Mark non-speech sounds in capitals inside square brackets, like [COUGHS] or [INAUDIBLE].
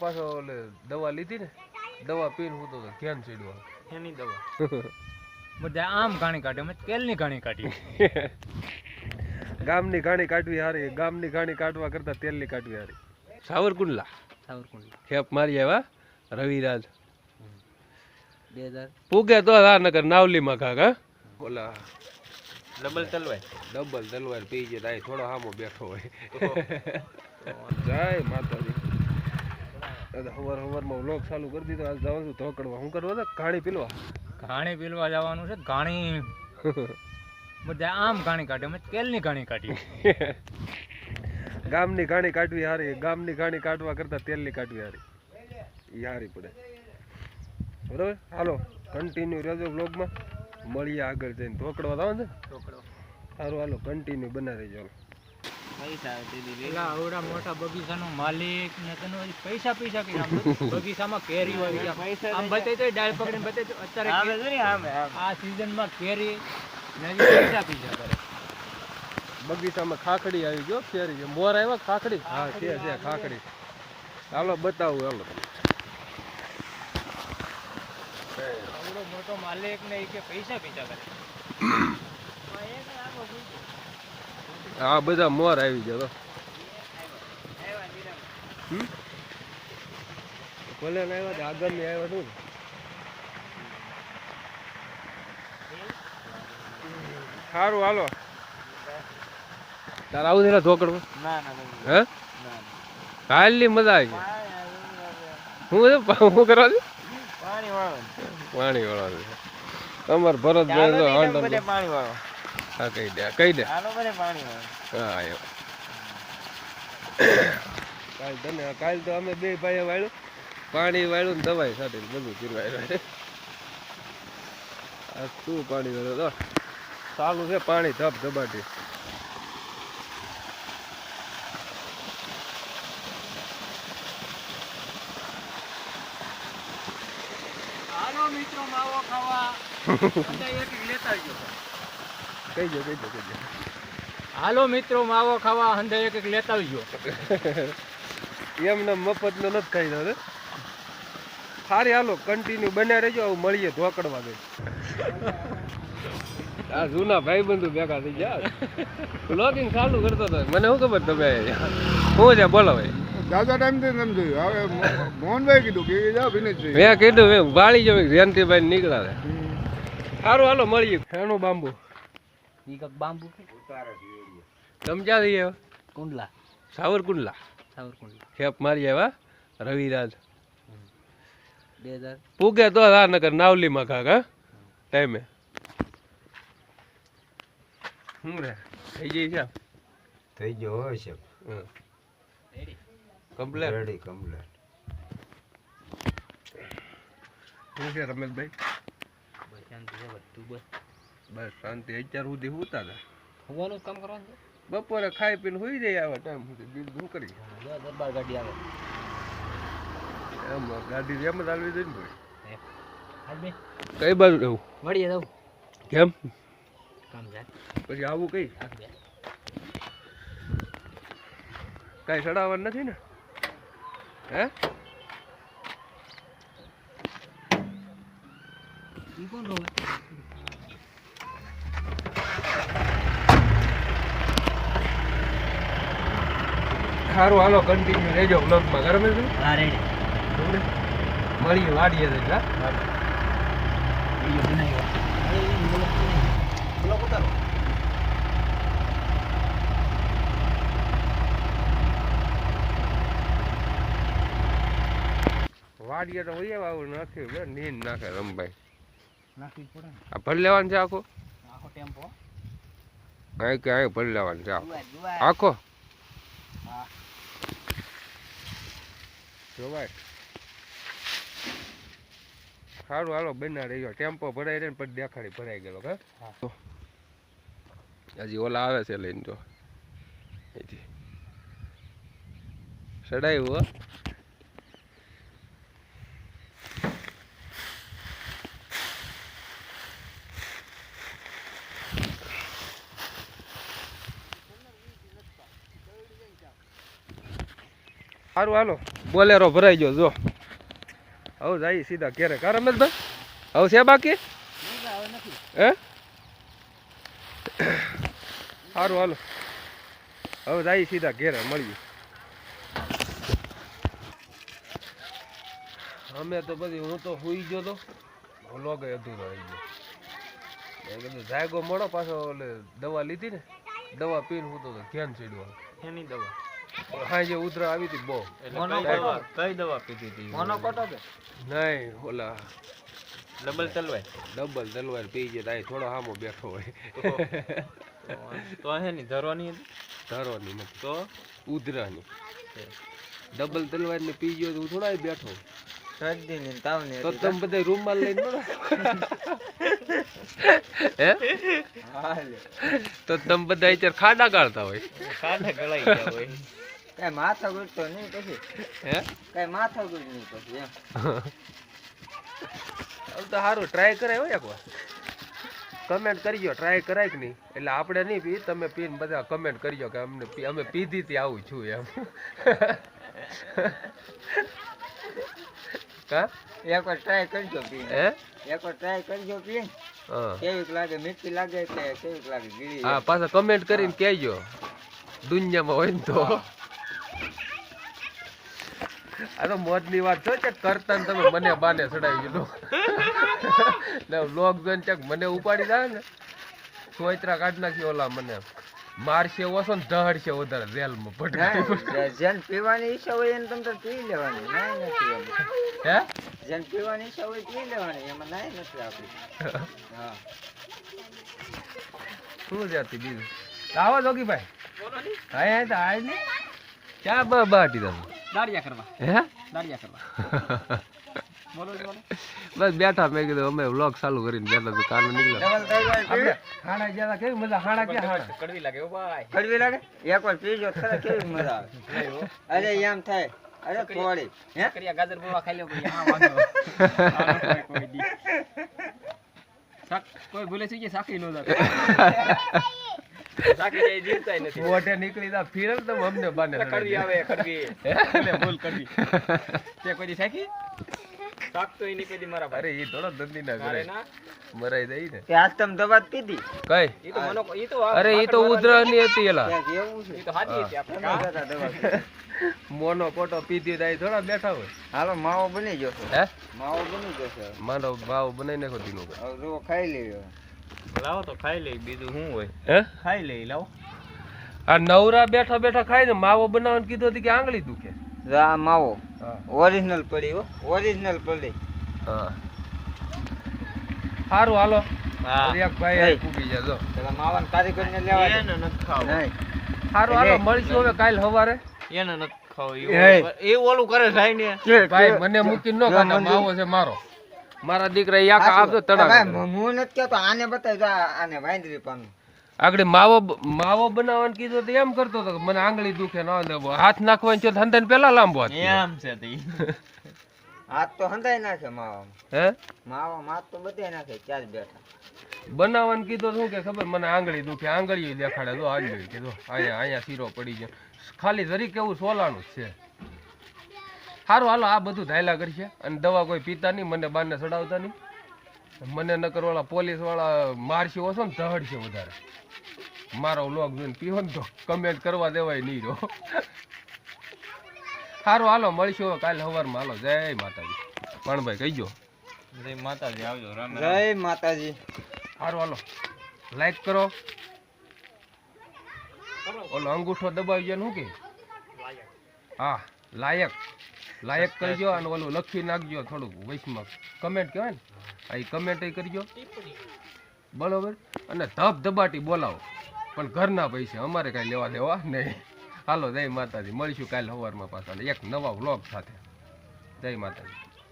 પાછો ઓલે દવા લીધી ને દવા પીને હું તો ધ્યાન ચડ્યું એની દવા. [LAUGHS] બધા આમ ઘાણી કાઢે મેં તેલની ઘાણી કાઢી. [LAUGHS] ગામની ઘાણી કાઢવી હારી ગામની ઘાણી કાઢવા કરતા તેલની કાઢવી હારી. સાવરકુંડલા. સાવરકુંડલા. ખેપ મારી આવ્યા રવિરાજ. બે હજાર. પૂગે તો હા નકર નાવલીમાં કાકા ઓલા ડબલ તલવાય ડબલ તલવાર પી જાય થોડો હામો બેઠો હોય. [LAUGHS] જય માતાજી. હવાર હવારમાં વ્લોગ ચાલુ કરી દીધો આજ જવાનું છું ધોકડવા શું કરવા હતા ઘાણી પીલવા? ઘાણી પીલવા જવાનું છે ઘાણી. બધા આમ ઘાણી કાઢે અમે તેલની ઘાણી કાઢી [LAUGHS] ગામની ઘાણી કાઢવી હારી ગામની ઘાણી કાઢવા કરતા તેલની કાઢવી હારી. એ હારી પડે. બરોબર? હાલો કન્ટિન્યુ રહેજો વ્લોગમાં. મળીએ આગળ જઈને. ધોકડવા જવાનું છે? સારું હાલો કન્ટિન્યુ બનાવી રહેજો. હાલો. પેલા આવડા મોટા બગીચાનો માલિક ને તને પૈસા પૈસા કઈ આમ [LAUGHS] બગીચામાં કેરી હોય આમ. આમ બતાવી તો ડાળ પકડીને બતાવી તો અત્યારે કે- આ સિઝનમાં કેરી ને પૈસા પૈસા કરે. બગીચામાં ખાખડી આવી ગયો કેરી. મોર આવ્યા ખાખડી? હા છે છે ખાખડી. હાલો બતાવું હાલો. આવડો મોટો માલિક ને કે પૈસા પૈસા કરે. [COUGHS] હા બધા મોર આવી ગયા તો. ભલે આવ્યા શું? સારું હાલો. તારે આવું છે ધોકડમાં હે? હાલની મજા આવી હું હું કરવા છે? પાણી વાળો. પાણી વાળા છે. તમારે ભરતભાઈ પાણી વાળો. હા કહી દે કહી દે. હા એમ કાલ તને કાલ તો અમે બે ભાઈ વાળ્યું. પાણી વાળ્યું ને દવાઈ સાથે બધું પીરવાયું આ શું પાણી વાળ્યું? તો ચાલુ છે પાણી ધબ ધબાટી. મિત્રો માવો ખાવા. [LAUGHS] એક એક લેતા આવજો કઈ દે કઈ દો કઈ દે. હાલો મિત્રો માવો ખાવા હંધે એક એક લેતા આવજો. એમને મફત નો નથી ખાઈ દો સારી હાલો કન્ટિન્યુ બન્યા રહેજો આવું મળીએ ધોકડવા ગઈ. આ જૂના ભાઈ બંધુ ભેગા થઈ ગયા. બ્લોગિંગ ચાલુ કરતો હતો મને શું ખબર તમે શું છે બોલો ભાઈ દાદા ટાઈમથી હવે મોહનભાઈ કીધું કે જાઓ વિનેશભાઈ મેં કીધું મેં વાળી જવે જયંતિભાઈ નીકળ્યા સારું હાલો મળીએ. ફેણું બાંબુ. ઈ કક બાંબુ સમજ્યા થઈ આવ્યા કુંડલા. સાવરકુંડલા. સાવરકુંડલા. ખેપ મારી આવ્યા રવિરાજ. બે હજાર. પૂગે તો હા નકર નાવલીમાં કાકા ટાઈમે. શું રે? થઈ જઈ છે? થઈ ગયો હોય છે. કમ્પ્લેટ રેડી કમ્પ્લેટ શું છે રમેશભાઈ? બસ શાંતિ છે બધું બસ. બસ શાંતિ. અત્યાર સુધી હોતા હતા હોવાનું કામ કરવાનું? બપોરે ખાઈ પીને હોઈ જાય આવા ટાઈમ સુધી બીજું શું કરી. દરબાર ગાડી આવે. એમ ગાડી એમ જ હાલવી જોઈએ ને ભાઈ. કઈ બાજુ જવું વળીએ જવું કેમ? કામ જાય. પછી આવું કઈ? કઈ સડાવવાનું નથી ને? હે? કોણ રોવે? સારું હાલો કન્ટિન્યુ રહેજો બ્લોગમાં ગરમે છે? હા રેડી. મળીએ વાડીએ બીજો બનાવ્યો. ઉતારો વાડીએ તો હોય આવું નાખ્યું બે નીંદ નાખે રમભાઈ. પડે આ ભર લેવાનું છે આખો? આખો ટેમ્પો. અહીં કે અહીં ભર લેવાનું છે આખો. આખો? હા. જોવાય. સારું હાલો બના રહી ગયો ટેમ્પો ભરાઈ રહ્યો પછી દેખાડી ભરાઈ ગયેલો હા. હજી ઓલા આવે છે લઈને જો. હજી સડાયું હો. સારું હાલો. બોલેરો ભરાઈ ગયો, જો. હવે જાય સીધા ઘેરે. કા રમેશભાઈ હવે છે બાકી? હે? સારું હાલો. હવે જાય સીધા ઘેરે, મળીએ. અમે તો બધી, હું તો હુઈ ગયો તો વ્લોગ અધૂરો આવી ગયો. મેં કીધું, જાયગો મળો પાછો, ઓલે દવા લીધી ને, દવા પીને હું તો ધ્યાન ચડ્યું એની દવા? હા જે ઉધરા આવી હતી બહુ. કઈ દવા પીધી હતી? મોનો કોટો કે? નહીં ઓલા ડબલ તલવાર? ડબલ તલવાર પી ગયા તાય થોડો હામો બેઠો હોય. તો હે ની ધરવાની ધરવાની નથી. તો? ઉધરાની. ડબલ તલવાર ને પી ગયો તો હું થોડા બેઠો શરદી ને તાવ ને તો તમે બધા રૂમમાં લઈને હે? તો તમે બધા અત્યારે ખાડા ગાળતા હોય. ખાડા ગળાઈ ગયા હોય. કઈ માથા ગુડતો નહીં પછી. હે? કઈ માથા ગુડ નહીં પછી એમ. તો સારું ટ્રાય કરાય હોય એકવાર. કમેન્ટ કરજો ટ્રાય કરાય કે નહીં? એટલે આપણે નહીં પી તમે પીને બધા કમેન્ટ કરજો કે અમને અમે પીધી હતી આવું છું એમ. કા એકવાર ટ્રાય કરજો પી. હે? એકવાર ટ્રાય કરજો પી. હા. કેવીક લાગે મીઠી લાગે કે કેવીક લાગે ગીરી હા પાછા કમેન્ટ કરીને કહેજો. દુનિયામાં હોય ને તો. આ તો મોજની વાત છે કે કરતા તમે મને બાને ચડાવી દીધો ને લોક જોઈને ચક મને ઉપાડી જાય ને સોયત્રા કાઢ નાખી ઓલા મને. મારશે ઓછો ને દહડશે વધારે જેલમાં ના, જેને પીવાની ઈચ્છા હોય એને તમે તો પી લેવાની નાય નથી હે? જેને પીવાની ઈચ્છા હોય પી લેવાની એમાં નાય નથી આપણી હા. શું જાતી બીજું? આવો જોગીભાઈ. હા તો આજ ને ક્યાં બાટી તમે દાડિયા કરવા. હે? દાડિયા કરવા. બોલો બોલો. બસ બેઠા મેં કીધું અમે વ્લોગ ચાલુ કરીને બેઠા તો કાનો નીકળ્યા. ખાણા જાય કેવી મજા ખાણા ક્યાં હાણા કડવી લાગે ઓ ભાઈ. કડવી લાગે? એકવાર પીજો ખરા કેવી મજા આવે. અરે એમ થાય. અરે થોડી. હે? કરિયા ગાજર બોવા ખાઈ લ્યો કોઈ હા વાંધો. કોઈ કોઈ દી કોઈ ભૂલે છે કે સાખી નો જાતો [LAUGHS] શાકી જાય જીવતાય નથી. મોઢે નીકળી તા ફિરલ તો અમને બાને કડવી આવે કડવી ભૂલે ભૂલ કડવી તે કોઈ દી શાકી? એની કોઈ મારા અરે એ થોડો ધંધી ના કરે. મરાઈ દઈ ને. આજ તમે દવા પીધી? કઈ? ઈ તો મનો ઈ તો અરે એ તો ઉધરાની હતી એલા. ત્યાં છે. ઈ તો હાજી હતી આપણે દવા મોનો કોટો પીધી તાઈ થોડા બેઠા હોય. હાલો માવો બની જશે હે? માવો બની જશે મારો ભાવ બનાવી નાખો દીનો જો ખાઈ લેજો લાવો તો ખાઈ લે બીજું શું હોય? હે? ખાઈ લે લાવો. આ નવરા બેઠા બેઠા ખાય ને માવો બનાવવાનું કીધું હતું કે આંગળી દુખે. જો આ માવો. ઓરિજિનલ પડી હો ઓરિજિનલ પડી. હા. સારું હાલો. ભાઈ જો. પેલા માવાના લેવા એને નથી ખાવું. નહીં. સારું હાલો મળીશું હવે કાલ સવારે. એને નથી ખાવું. એ. એ ઓલું કરે ને ભાઈ મને મૂકી ન ખાતા માવો છે મારો. મારા દીકરા યાકા આપતો તડા હું નથી કહેતો આને બતાવી જો આને વાંદરી પણ આગળ માવો માવો બનાવવાનું કીધું તો એમ કરતો હતો મને આંગળી દુખે ન દેવો હાથ નાખવાનું છે હંધાને પેલા લાંબો એમ છે તે. હાથ તો હંધાઈ નાખે માવામાં. હે? માવામાં હાથ તો બધે નાખે ચાર બેઠા. બનાવવાનું કીધું તો શું કે ખબર? મને આંગળી દુખે આંગળી દેખાડે જો આંગળી કીધું અહીંયા અહીંયા શીરો પડી ગયો. ખાલી જરી એવું સોલાનું છે. સારું હાલો આ બધું ધાયલા કરશે. અને દવા કોઈ પીતા નહીં મને બાને ચડાવતા નહીં. મને નકર વાળા પોલીસવાળા મારશે ઓછો ને ધહડશે વધારે. મારો લોક જોઈને પીવો ને તો કમેન્ટ કરવા દેવાય નહીં રહ્યો. સારું હાલો મળીશું કાલે સવારમાં. હાલો જય માતાજી. પણભાઈ કહીજો જય માતાજી આવજો રામ જય માતાજી. સારું હાલો. લાઈક કરો. ઓલો અંગૂઠો દબાવી જાય શું કે? હા. લાયક. લાયક કરજો અને ઓલું લખી નાખજો થોડુંક વૈશમાં કમેન્ટ કહેવાય ને? આ કમેન્ટ કરજો. બરોબર? અને ધબ ધબાટી બોલાવો. પણ ઘરના પૈસે અમારે કાંઈ લેવા દેવા નહીં. હાલો જય માતાજી. મળીશું કાલે સવારમાં પાછા. એક નવા વ્લોગ સાથે. જય માતાજી.